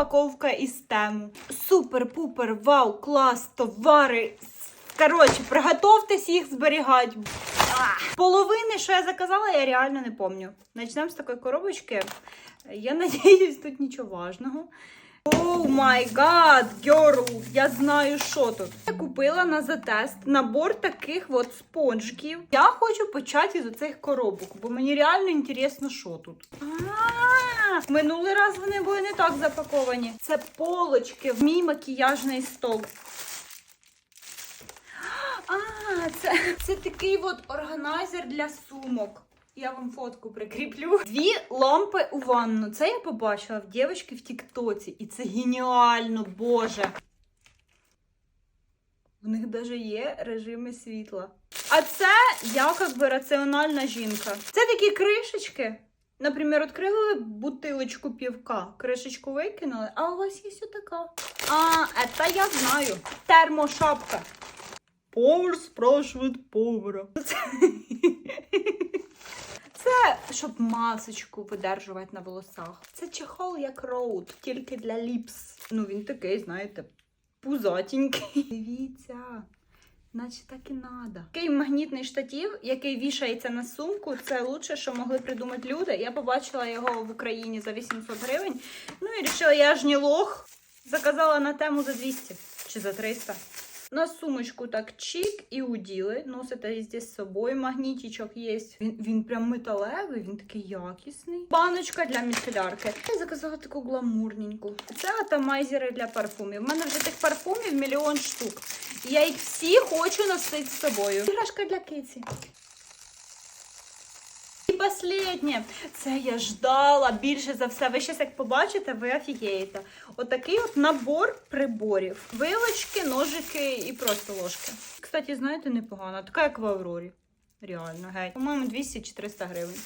розпаковка із тему. Супер-пупер, вау, клас, товари. Коротше, приготовтесь їх зберігати. Половини, що я заказала, я реально не пам'ятаю. Начнемо з такої коробочки. Я надіюсь, тут нічого важного. Оу май гад, герл, я знаю, що тут. Я купила на затест набор таких от спонжиків. Я хочу почати із оцих коробок, бо мені реально інтересно, що тут. А, Минулий раз вони були не так запаковані. Це полочки в мій макіяжний стол. А, це, це такий от органайзер для сумок. Я вам фотку прикріплю. Дві лампи у ванну. Це я побачила в дівчинки в Тіктоці. І це геніально, боже. У них навіть є режими світла. А це я як би раціональна жінка. Це такі кришечки. Наприклад, відкрили бутилочку півка, кришечку викинули, а у вас є така. А, це я знаю. Термошапка. Повар спрашивает повара. Щоб масочку видержувати на волосах. Це чехол як роуд, тільки для ліпс. Ну він такий, знаєте, пузатенький. Дивіться. Наче так і надо. Такий магнітний штатив, який вішається на сумку, це лучше, що могли придумати люди. Я побачила його в Україні за 800 гривень. Ну і вирішила, я ж не лох. Заказала на тему за 200 чи за 300. На сумочку так чик і уділи. Носите везде з собою. Магнітічок є. Він, він прям металевий, він такий якісний. Баночка для міцелярки. Я заказала таку гламурненьку. Це атомайзери для парфумів. У мене вже тих парфумів мільйон штук. І я їх всі хочу носити з собою. Іграшка для киці. І останнє. Це я ждала більше за все. Ви щас як побачите, ви офігієте. Отакий от набор приборів. Вилочки, ножики і просто ложки. Кстати, знаєте, непогано. Така як в Аврорі. Реально, геть. По-моєму, 200 чи 300 гривень.